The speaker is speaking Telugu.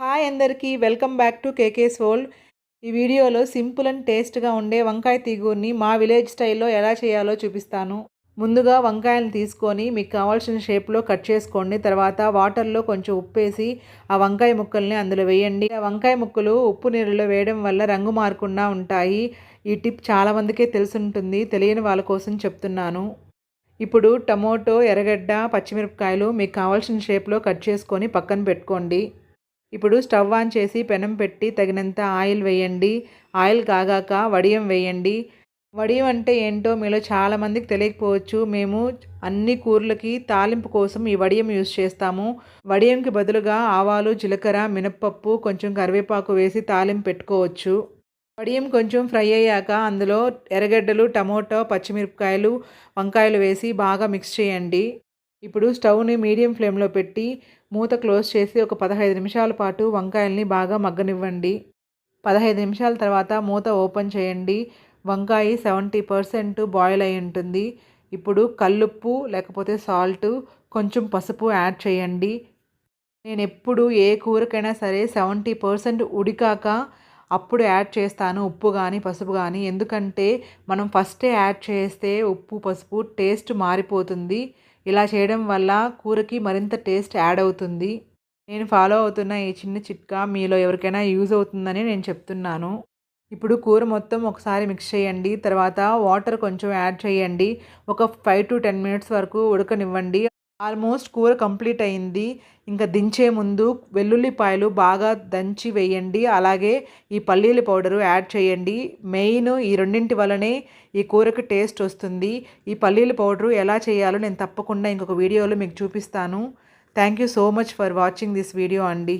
హాయ్ అందరికీ welcome back to KK's World ఈ వీడియోలో సింపుల్ అండ్ టేస్ట్గా ఉండే వంకాయ తీగూర్ని మా విలేజ్ స్టైల్లో ఎలా చేయాలో చూపిస్తాను. ముందుగా వంకాయలను తీసుకొని మీకు కావాల్సిన షేప్లో కట్ చేసుకోండి. తర్వాత వాటర్లో కొంచెం ఉప్పేసి ఆ వంకాయ ముక్కల్ని అందులో వేయండి. ఆ వంకాయ ముక్కలు ఉప్పు నీళ్ళలో వేయడం వల్ల రంగు మారకుండా ఉంటాయి. ఈ టిప్ చాలామందికే తెలుసుంటుంది. తెలియని వాళ్ళ కోసం చెప్తున్నాను. ఇప్పుడు టమోటో ఎర్రగడ్డ పచ్చిమిరపకాయలు మీకు కావాల్సిన షేప్లో కట్ చేసుకొని పక్కన పెట్టుకోండి. ఇప్పుడు స్టవ్ ఆన్ చేసి పెనం పెట్టి తగినంత ఆయిల్ వేయండి. ఆయిల్ కాగాక వడియం వేయండి. వడియం అంటే ఏంటో మీలో చాలామందికి తెలియకపోవచ్చు. మేము అన్ని కూరలకి తాలింపు కోసం ఈ వడియం యూస్ చేస్తాము. వడియంకి బదులుగా ఆవాలు జీలకర్ర మినప్పప్పు కొంచెం కరివేపాకు వేసి తాలింపు పెట్టుకోవచ్చు. వడియం కొంచెం ఫ్రై అయ్యాక అందులో ఎర్రగడ్డలు టమోటో పచ్చిమిరపకాయలు వంకాయలు వేసి బాగా మిక్స్ చేయండి. ఇప్పుడు స్టవ్ని మీడియం ఫ్లేమ్లో పెట్టి మూత క్లోజ్ చేసి ఒక పదహైదు నిమిషాల పాటు వంకాయల్ని బాగా మగ్గనివ్వండి. పదహైదు నిమిషాల తర్వాత మూత ఓపెన్ చేయండి. వంకాయ సెవెంటీ పర్సెంట్ బాయిల్ అయి ఉంటుంది. ఇప్పుడు కల్లుప్పు లేకపోతే సాల్ట్ కొంచెం పసుపు యాడ్ చేయండి. నేను ఎప్పుడు ఏ కూరకైనా సరే సెవెంటీ పర్సెంట్ ఉడికాక అప్పుడు యాడ్ చేస్తాను ఉప్పు కానీ పసుపు కానీ ఎందుకంటే మనం ఫస్టే యాడ్ చేస్తే ఉప్పు పసుపు టేస్ట్ మారిపోతుంది. ఇలా చేయడం వల్ల కూరకి మరింత టేస్ట్ యాడ్ అవుతుంది. నేను ఫాలో అవుతున్న ఈ చిన్న చిట్కా మీలో ఎవరికైనా యూజ్ అవుతుందని నేను చెప్తున్నాను. ఇప్పుడు కూర మొత్తం ఒకసారి మిక్స్ చేయండి. తర్వాత వాటర్ కొంచెం యాడ్ చేయండి. ఒక ఫైవ్ టు టెన్ మినిట్స్ వరకు ఉడకనివ్వండి. ఆల్మోస్ట్ కూర కంప్లీట్ అయింది. ఇంకా దించే ముందు వెల్లుల్లిపాయలు బాగా దంచి వేయండి. అలాగే ఈ పల్లీల పౌడరు యాడ్ చేయండి. మెయిన్ ఈ రెండింటి వల్లనే ఈ కూరకు టేస్ట్ వస్తుంది. ఈ పల్లీల పౌడరు ఎలా చేయాలో నేను తప్పకుండా ఇంకొక వీడియోలో మీకు చూపిస్తాను. Thank you so much for watching this video అండి